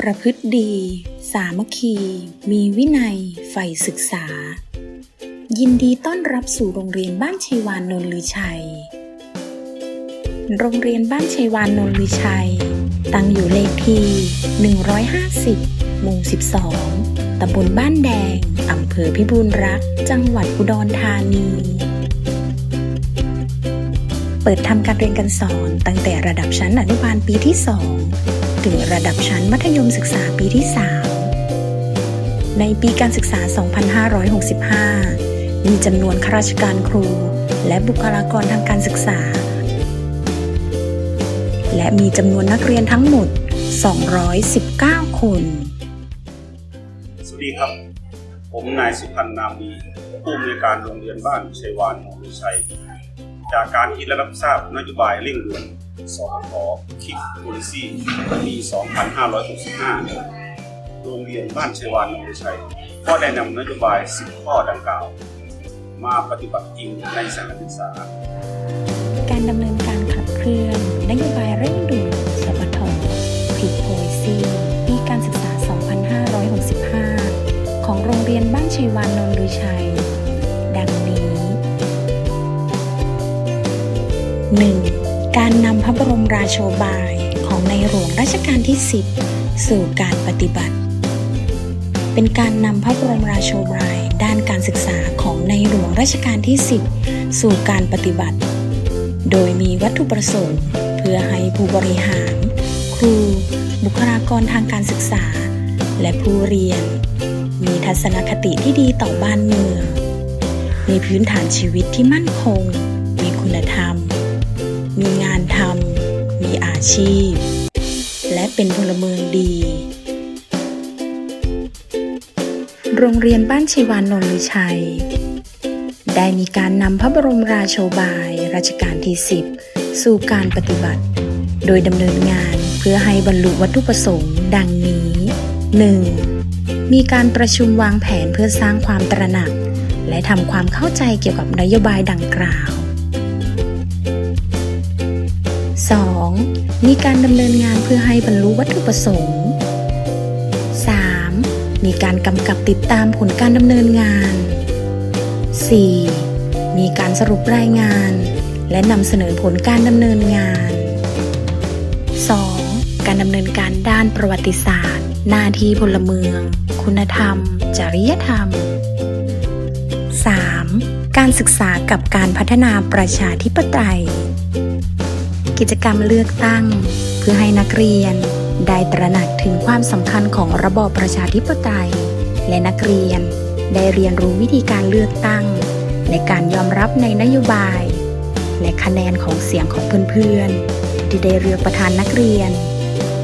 ประพฤติดี สามัคคี มีวินัย ใฝ่ศึกษา ยินดีต้อนรับสู่โรงเรียนบ้านชัยวานนนลือชัย โรงเรียนบ้านชัยวานนนลือชัย ตั้งอยู่เลขที่ 150 หมู่ 12 ตำบลบ้านแดง อำเภอพิบูลรักษ์จังหวัดอุดรธานี เปิดทำการเรียนการสอนตั้งแต่ระดับชั้นอนุบาลปีที่ 2 ถึงระดับชั้นมัธยมศึกษาปีที่ 3 ในปีการศึกษา 2565 มีจำนวนข้าราชการครู และบุคลากรทางการศึกษา และมีจำนวนนักเรียนทั้งหมด 219 คน สวัสดีครับ ผมนายสุพันธ์นามดีผู้อำนวยการโรงเรียนบ้านชัยวานหนอชัย จากการที่ได้รับทราบนโยบายเร่งด่วน สอขอคิกโพลิซีปี 2565 โรงเรียนบ้านชัยวานนองชัย ก็ได้นำนโยบาย 10 ข้อดังกล่าว มาปฏิบัติจริงในสถานศึกษา การดำเนินการขับเคลื่อนนโยบายเร่งด่วนสปทผิดโพลิซีปีการศึกษา 2565 ของโรงเรียนบ้านชัยวานนนท์ลือชัย ดังนี้ 1. การนำพระบรมราโชบายของในหลวงรัชกาลที่ 10 สู่การปฏิบัติ เป็นการนำพระบรมราโชบายด้านการศึกษาของในหลวงรัชกาลที่ 10 สู่การปฏิบัติ โดยมีวัตถุประสงค์ เพื่อให้ผู้บริหาร ครู บุคลากรทางการศึกษา และผู้เรียน มีทัศนคติที่ดีต่อบ้านเมือง มีพื้นฐานชีวิตที่มั่นคง มีคุณธรรม มีงานทำ มีอาชีพ และเป็นพลเมืองดี โรงเรียนบ้านชีวานนนท์ลือชัย ได้มีการนำพระบรมราโชบายรัชกาลที่ 10 สู่การปฏิบัติ โดยดำเนินงานเพื่อให้บรรลุวัตถุประสงค์ดังนี้ 1. มีการประชุมวางแผนเพื่อสร้างความตระหนัก และทำความเข้าใจเกี่ยวกับนโยบายดังกล่าว 2. มีการดำเนินงานเพื่อให้บรรลุวัตถุประสงค์ 3. มีการกำกับติดตามผลการดำเนินงาน 4. มีการสรุปรายงาน และนำเสนอผลการดำเนินงาน 2. การดำเนินการด้านประวัติศาสตร์ หน้าที่พลเมือง คุณธรรม จริยธรรม 3. การศึกษากับการพัฒนาประชาธิปไตย กิจกรรมเลือกตั้ง เพื่อให้นักเรียน ได้ตระหนักถึงความสำคัญของระบอบประชาธิปไตย และนักเรียน ได้เรียนรู้วิธีการเลือกตั้ง และการยอมรับในนโยบาย และคะแนนของเสียงของเพื่อนๆ ที่ได้เลือกประธานนักเรียน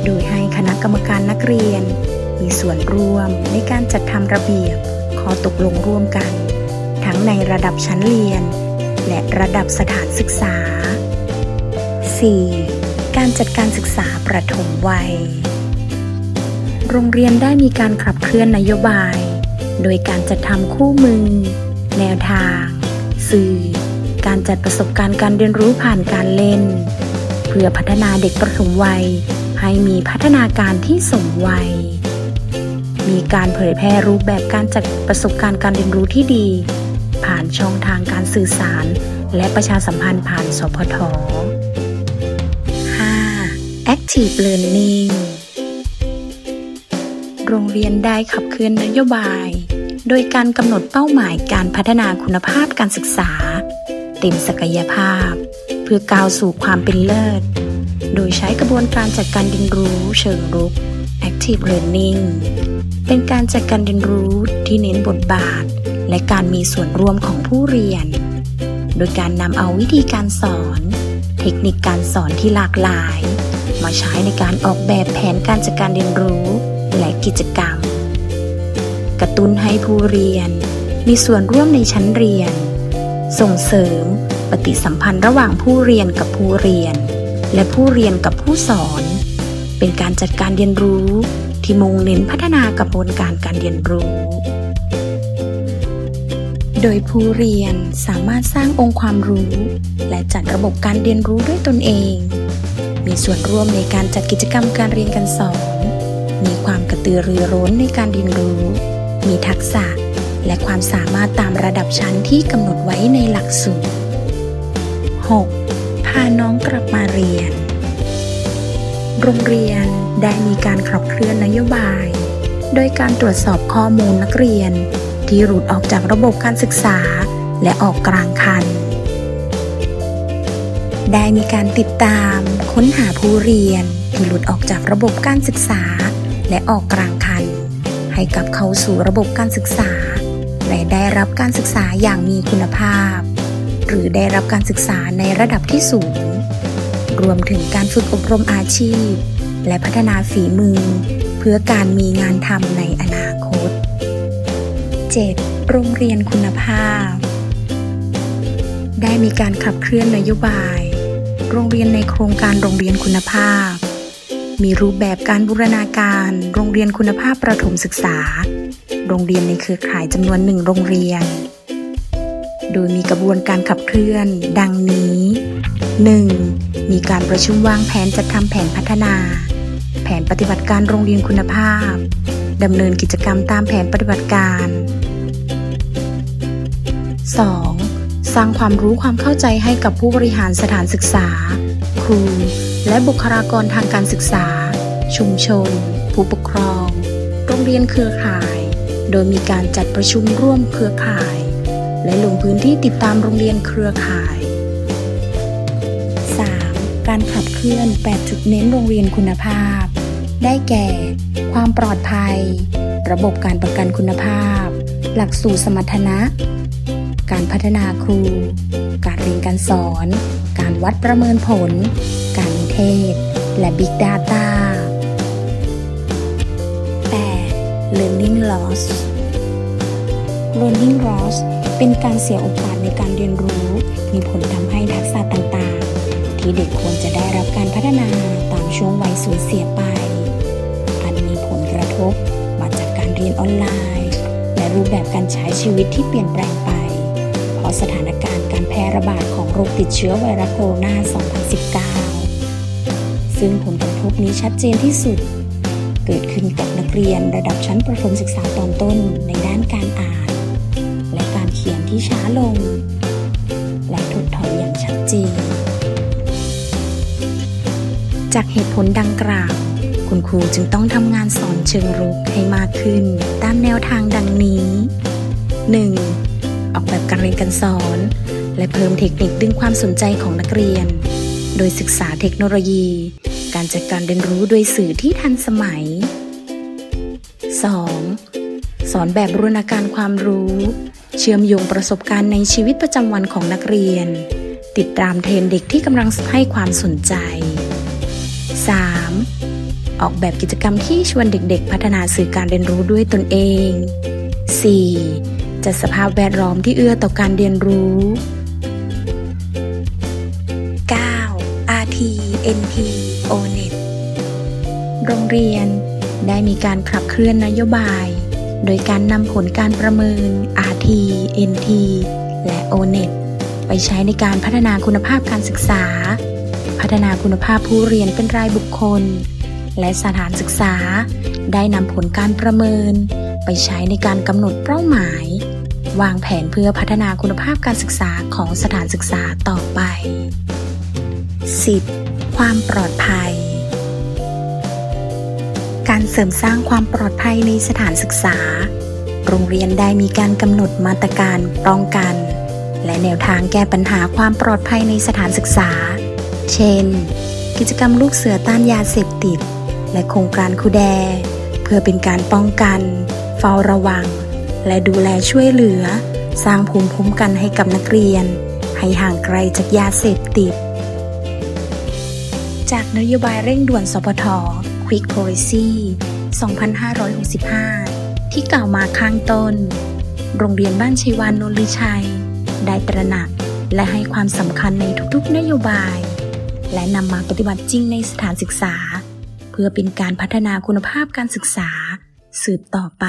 โดยให้คณะกรรมการนักเรียน มีส่วนร่วมในการจัดทำระเบียบข้อตกลงร่วมกัน ทั้งในระดับชั้นเรียน และระดับสถานศึกษา 4. การจัดการศึกษาประถมวัย โรงเรียนได้มีการขับเคลื่อนนโยบาย โดยการจัดทำคู่มือ แนวทาง สื่อ การจัดประสบการณ์การเรียนรู้ผ่านการเล่น เพื่อพัฒนาเด็กประถมวัย ให้มีพัฒนาการที่สมวัย มีการเผยแพร่รูปแบบการจัดประสบการณ์การเรียนรู้ที่ดี ผ่านช่องทางการสื่อสารและประชาสัมพันธ์ผ่านสพท Active Learning โรงเรียนได้ขับเคลื่อนนโยบาย โดยการกำหนดเป้าหมายการพัฒนาคุณภาพการศึกษา เต็มศักยภาพ เพื่อก้าวสู่ความเป็นเลิศ โดยใช้กระบวนการจัดการเรียนรู้เชิงรุก Active Learning เป็นการจัดการเรียนรู้ที่เน้นบทบาท และการมีส่วนร่วมของผู้เรียน โดยการนำเอาวิธีการสอน เทคนิคการสอนที่หลากหลาย มาใช้ในการออกแบบแผนการจัดการเรียนรู้และกิจกรรม กระตุ้นให้ผู้เรียน มีส่วนร่วมในชั้นเรียน ส่งเสริมปฏิสัมพันธ์ระหว่างผู้เรียนกับผู้เรียน และผู้เรียนกับผู้สอน เป็นการจัดการเรียนรู้ที่มุ่งเน้นพัฒนากระบวนการการเรียนรู้ โดยผู้เรียนสามารถสร้างองค์ความรู้ และจัดระบบการเรียนรู้ด้วยตนเอง มีส่วนร่วมในการจัดกิจกรรมการเรียนการสอน มีความกระตือรือร้นในการเรียนรู้ มีทักษะและความสามารถตามระดับชั้นที่กำหนดไว้ในหลักสูตร 6. พาน้องกลับมาเรียน โรงเรียนได้มีการขับเคลื่อนนโยบาย โดยการตรวจสอบข้อมูลนักเรียน ที่หลุดออกจากระบบการศึกษา และออกกลางคัน ได้มีการติดตาม ค้นหาผู้เรียนที่หลุดออกจากระบบการศึกษา และออกกลางคัน ให้กลับเข้าสู่ระบบการศึกษา และได้รับการศึกษาอย่างมีคุณภาพ หรือได้รับการศึกษาในระดับที่สูง รวมถึงการฝึกอบรมอาชีพ และพัฒนาฝีมือ เพื่อการมีงานทำในอนาคต 7. โรงเรียนคุณภาพ ได้มีการขับเคลื่อนนโยบาย โรงเรียนในโครงการโรงเรียนคุณภาพ มีรูปแบบการบูรณาการ โรงเรียนคุณภาพประถมศึกษา โรงเรียนในเครือข่ายจำนวนหนึ่งโรงเรียน โดยมีกระบวนการขับเคลื่อน ดังนี้ 1. มีการประชุมวางแผนจัดทำแผนพัฒนา แผนปฏิบัติการโรงเรียนคุณภาพดำเนินกิจกรรมตามแผนปฏิบัติการ 2. สร้างความรู้ความเข้าใจให้กับผู้บริหารสถานศึกษา ครู และบุคลากรทางการศึกษา ชุมชน ผู้ปกครอง โรงเรียนเครือข่าย โดยมีการจัดประชุมร่วมเครือข่าย และลงพื้นที่ติดตามโรงเรียนเครือข่าย 3. การขับเคลื่อน 8 จุดเน้นโรงเรียนคุณภาพ ได้แก่ ความปลอดภัย ระบบการประกันคุณภาพ หลักสูตรสมรรถนะ การพัฒนาครู การเรียนการสอน การวัดประเมินผล การนิเทศ และ Big Data 8. Learning Loss Learning Loss เป็นการเสียโอกาสในการเรียนรู้ มีผลทำให้ทักษะต่างๆ ที่เด็กควรจะได้รับการพัฒนาตามช่วงวัยสูญเสียไป อันมีผลกระทบมาจากการเรียนออนไลน์ และรูปแบบการใช้ชีวิตที่เปลี่ยนแปลงไป สถานการณ์การแพร่ระบาดของโรคติดเชื้อไวรัสโคโรนา 2019 ซึ่งผลกระทบนี้ชัดเจนที่สุด เกิดขึ้นกับนักเรียนระดับชั้นประถมศึกษาตอนต้นในด้านการอ่าน และการเขียนที่ช้าลง และถดถอยอย่างชัดเจน จากเหตุผลดังกล่าว คุณครูจึงต้องทำงานสอนเชิงรุกให้มากขึ้น ตามแนวทางดังนี้ 1. ออกแบบการเรียนการสอน และเพิ่มเทคนิคดึงความสนใจของนักเรียน โดยศึกษาเทคโนโลยี การจัดการเรียนรู้โดยสื่อที่ทันสมัย 2. สอนแบบบูรณาการความรู้ เชื่อมโยงประสบการณ์ในชีวิตประจำวันของนักเรียน ติดตามเทรนเด็กที่กำลังให้ความสนใจ 3. ออกแบบกิจกรรมที่ชวนเด็กๆ พัฒนาสื่อการเรียนรู้ด้วยตนเอง 4. จัดสภาพแวดล้อมที่เอื้อต่อการเรียนรู้ 9. RT NT ONET โรงเรียนได้มีการขับเคลื่อนนโยบาย โดยการนำผลการประเมิน RT NT และ ONET ไปใช้ในการพัฒนาคุณภาพการศึกษา พัฒนาคุณภาพผู้เรียนเป็นรายบุคคล และสถานศึกษา ได้นำผลการประเมิน ไปใช้ในการกำหนดเป้าหมาย วางแผนเพื่อพัฒนาคุณภาพการศึกษาของสถานศึกษาต่อไป 10. ความปลอดภัย การเสริมสร้างความปลอดภัยในสถานศึกษา โรงเรียนได้มีการกำหนดมาตรการป้องกัน และแนวทางแก้ปัญหาความปลอดภัยในสถานศึกษา เช่น กิจกรรมลูกเสือต้านยาเสพติด และโครงการคูแด เพื่อเป็นการป้องกัน เฝ้าระวัง และดูแลช่วยเหลือ สร้างภูมิคุ้มกันให้กับนักเรียน ให้ห่างไกลจากยาเสพติด จากนโยบายเร่งด่วนสปท Quick Policy 2565 ที่กล่าวมาข้างต้น โรงเรียนบ้านชัยวานนนลือชัย ได้ตระหนักและให้ความสำคัญในทุกๆ นโยบาย และนำมาปฏิบัติจริงในสถานศึกษา เพื่อเป็นการพัฒนาคุณภาพการศึกษาสืบต่อไป